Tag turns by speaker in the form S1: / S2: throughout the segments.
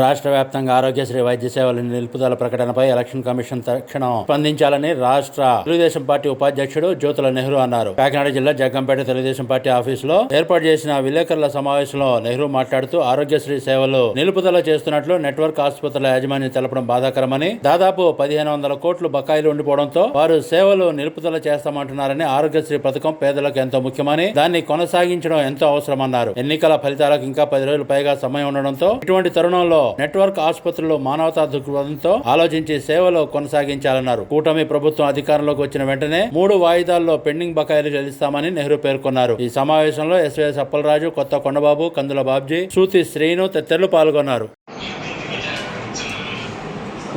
S1: రాష్ట్ర వ్యాప్తంగా ఆరోగ్యశ్రీ వైద్య సేవల నిలుపుదల ప్రకటనపై ఎలక్షన్ కమిషన్ తక్షణం స్పందించాలని రాష్ట్ర తెలుగుదేశం పార్టీ ఉపాధ్యక్షుడు జ్యోతుల నెహ్రూ అన్నారు. కాకినాడ జిల్లా జగ్గంపేట తెలుగుదేశం పార్టీ ఆఫీసులో ఏర్పాటు చేసిన విలేకరుల సమావేశంలో నెహ్రూ మాట్లాడుతూ ఆరోగ్యశ్రీ సేవలు నిలుపుదల చేస్తున్నట్లు నెట్వర్క్ ఆసుపత్రుల యాజమాన్యం తెలపడం బాధాకరమని దాదాపు పదిహేను వందల కోట్లు బకాయిలు ఉండిపోవడంతో వారు సేవలు నిలుపుదల చేస్తామంటున్నారని ఆరోగ్యశ్రీ పథకం పేదలకు ఎంతో ముఖ్యమని దాన్ని కొనసాగించడం ఎంతో అవసరమన్నారు. ఎన్నికల ఫలితాలకు ఇంకా పది రోజులు పైగా సమయం ఉండడంతో ఇటువంటి తరుణంలో నెట్వర్క్ ఆసుపత్రులు మానవతా దృక్పథంతో ఆలోచించి సేవలు కొనసాగించాలన్నారు. కూటమి ప్రభుత్వం అధికారంలోకి వచ్చిన వెంటనే మూడు వాయిదాల్లో పెండింగ్ బకాయిలు చెల్లిస్తామని నెహ్రూ పేర్కొన్నారు. ఈ సమావేశంలో ఎస్వైఎస్ అప్పలరాజు కొత్త కొండబాబు కందుల బాబ్జీ సూతి శ్రీను తదితరులు పాల్గొన్నారు.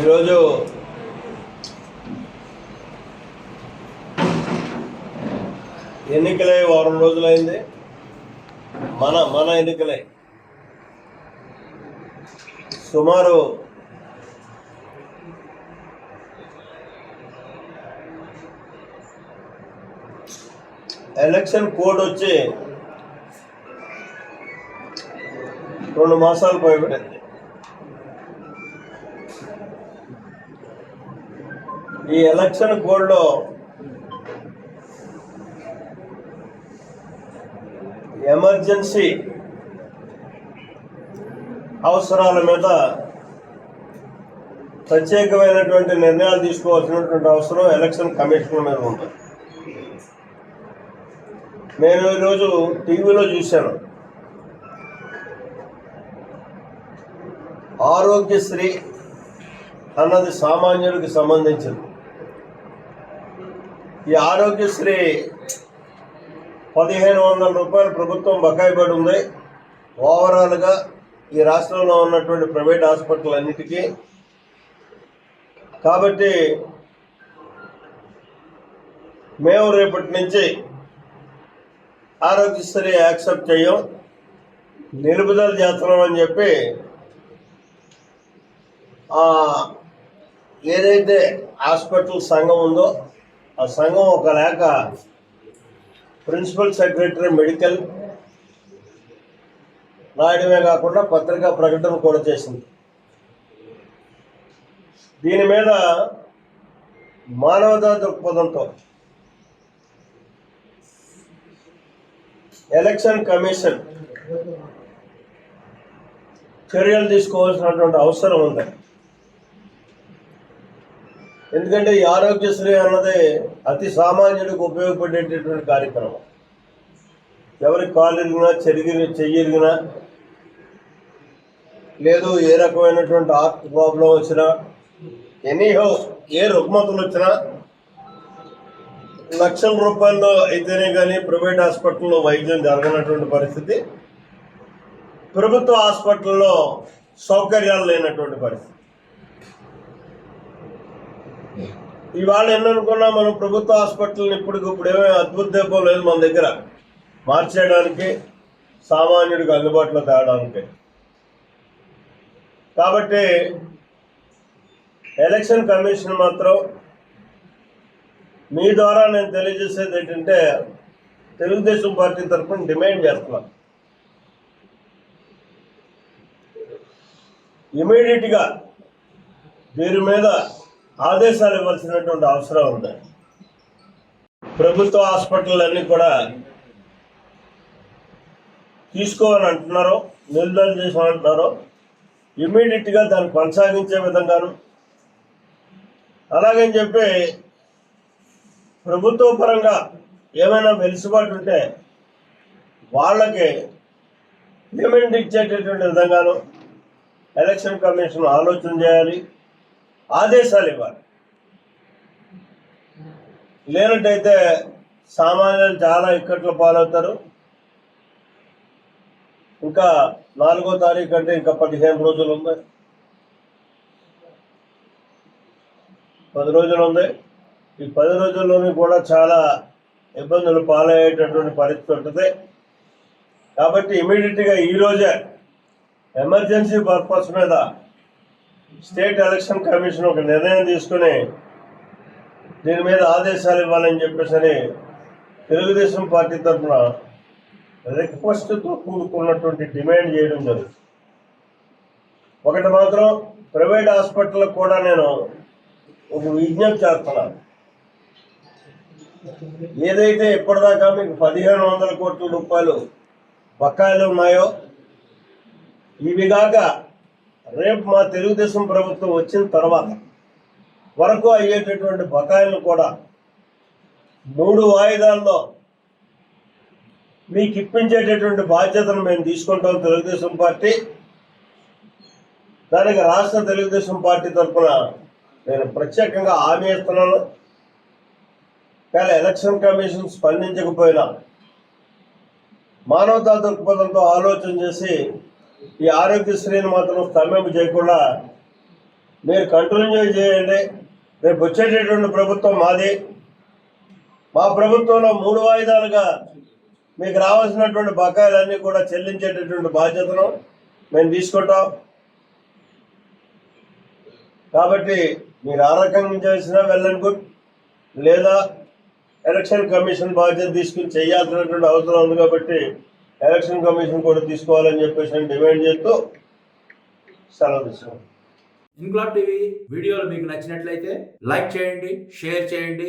S2: ఈరోజు ఎన్నికలే వారం రోజులైంది. మన మన ఎన్నికలే సుమారు ఎలక్షన్ కోడ్ వచ్చి రెండు మాసాలు పోయబడింది ఈ ఎలక్షన్ కోడ్లో ఎమర్జెన్సీ అవసరాల మీద ప్రత్యేకమైనటువంటి నిర్ణయాలు తీసుకోవాల్సినటువంటి అవసరం ఎలక్షన్ కమిషన్ మీద ఉంది నేను ఈరోజు టీవీలో చూశాను. ఆరోగ్యశ్రీ అన్నది సామాన్యుడికి సంబంధించింది. ఈ ఆరోగ్యశ్రీ పదిహేను వందల రూపాయలు ప్రభుత్వం బకాయి పడి ఉంది. ఓవరాల్గా ఈ రాష్ట్రంలో ఉన్నటువంటి ప్రైవేట్ హాస్పిటల్ అన్నిటికీ కాబట్టి మేము రేపటి నుంచి ఆరోగ్యశ్రీ యాక్సెప్ట్ చేయం నిలుపుదల చేస్తున్నాం అని చెప్పి ఏదైతే హాస్పిటల్ సంఘం ఉందో ఆ సంఘం ఒక లేఖ ప్రిన్సిపల్ సెక్రటరీ మెడికల్ రాయడమే కాకుండా పత్రికా ప్రకటన కూడా చేసింది. దీని మీద మానవతా దృక్పథంతో ఎలక్షన్ కమిషన్ చర్యలు తీసుకోవాల్సినటువంటి అవసరం ఉంది. ఎందుకంటే ఈ ఆరోగ్యశ్రీ అన్నది అతి సామాన్యుడికి ఉపయోగపడేటటువంటి కార్యక్రమం. ఎవరికి కాలు ఇరిగినా చెరిగిన చెయ్యిరిగినా లేదు ఏ రకమైనటువంటి హార్ట్ ప్రాబ్లం వచ్చినా ఎనీహో ఏ రుగ్మతులు వచ్చినా లక్షల రూపాయల్లో అయితేనే కానీ ప్రైవేట్ హాస్పిటల్లో వైద్యం జరగనటువంటి పరిస్థితి ప్రభుత్వ హాస్పిటల్లో సౌకర్యాలు లేనటువంటి పరిస్థితి. ఇవాళ ఎన్ననుకున్నా మనం ప్రభుత్వ హాస్పిటల్ని ఇప్పటికిప్పుడు ఏమీ అద్భుత దీపం లేదు మన దగ్గర. మార్చేయడానికి సామాన్యుడికి అందుబాటులో తేవడానికి. కాబట్టి ఎలక్షన్ కమిషన్ మాత్రం మీ ద్వారా నేను తెలియజేసేది ఏంటంటే తెలుగుదేశం పార్టీ తరఫున డిమాండ్ చేస్తున్నాను ఇమీడియట్గా దీని మీద ఆదేశాలు ఇవ్వాల్సినటువంటి అవసరం ఉంది. ప్రభుత్వ హాస్పిటల్ అన్నీ కూడా తీసుకోవాలని అంటున్నారో నిర్ధారణ చేసి అంటున్నారో దాన్ని కొనసాగించే విధంగాను. అలాగని చెప్పి ప్రభుత్వ పరంగా ఏమైనా వెలుసుబాటు ఉంటే వాళ్ళకి పేమెంట్ ఇచ్చేటటువంటి విధంగాను ఎలక్షన్ కమిషన్ ఆలోచన చేయాలి. ఆదేశాలు ఇవ్వాలి. లేనట్టయితే సామాన్యులు చాలా ఇక్కట్ల పాలవుతారు. ఇంకా నాలుగో తారీఖు అంటే ఇంకా పదిహేను రోజులు ఉంది. పది రోజులు ఉంది. ఈ పది రోజుల్లోనూ కూడా చాలా ఇబ్బందులు పాలయ్యేటటువంటి పరిస్థితి ఉంటుంది. కాబట్టి ఇమీడియట్గా ఈరోజే ఎమర్జెన్సీ పర్పస్ మీద స్టేట్ ఎలక్షన్ కమిషన్ ఒక నిర్ణయం తీసుకుని దీని మీద ఆదేశాలు ఇవ్వాలని చెప్పేసి అని తెలుగుదేశం పార్టీ తరఫున రిక్వెస్ట్తో కూడుకున్నటువంటి డిమాండ్ చేయడం జరుగుతుంది. ఒకటి మాత్రం ప్రైవేట్ హాస్పిటల్కి కూడా నేను ఒక విజ్ఞప్తి చేస్తున్నాను. ఏదైతే ఇప్పటిదాకా మీకు పదిహేను వందల కోట్ల రూపాయలు బకాయిలు ఉన్నాయో ఇవి కాక రేపు మా తెలుగుదేశం ప్రభుత్వం వచ్చిన తర్వాత వరకు అయ్యేటటువంటి బకాయిలు కూడా మూడు వాయిదాల్లో మీకు ఇప్పించేటటువంటి బాధ్యతను మేము తీసుకుంటాం తెలుగుదేశం పార్టీ. దానికి రాష్ట్ర తెలుగుదేశం పార్టీ తరఫున నేను ప్రత్యేకంగా హామీ ఇస్తున్నాను. కానీ ఎలక్షన్ కమిషన్ స్పందించకపోయినా మానవతా దృక్పథంతో ఆలోచన చేసి ఈ ఆరోగ్యశ్రీని మాత్రం స్తంభింపు చేయకుండా మీరు కంటిన్యూ చేయండి. రేపు వచ్చేటటువంటి ప్రభుత్వం మాది. మా ప్రభుత్వంలో మూడు వాయిదాలుగా మీకు రావాల్సినటువంటి బకాయిలన్నీ కూడా చెల్లించేటటువంటి బాధ్యతను మేము తీసుకుంటాం. కాబట్టి మీరు ఆ రకంగా చేసినా వెళ్ళండి. గుడ్ లేదా ఎలక్షన్ కమిషన్ బాధ్యత తీసుకుని చేయాల్సినటువంటి అవసరం ఉంది కాబట్టి ఎలక్షన్ కమిషన్ కూడా తీసుకోవాలని చెప్పేసి నేను డిమాండ్ చేస్తూ సెలవు తీసుకున్నాను
S1: ఇన్క్లాబ్ టీవీ వీడియోలు మీకు నచ్చినట్లయితే లైక్ చేయండి షేర్ చేయండి.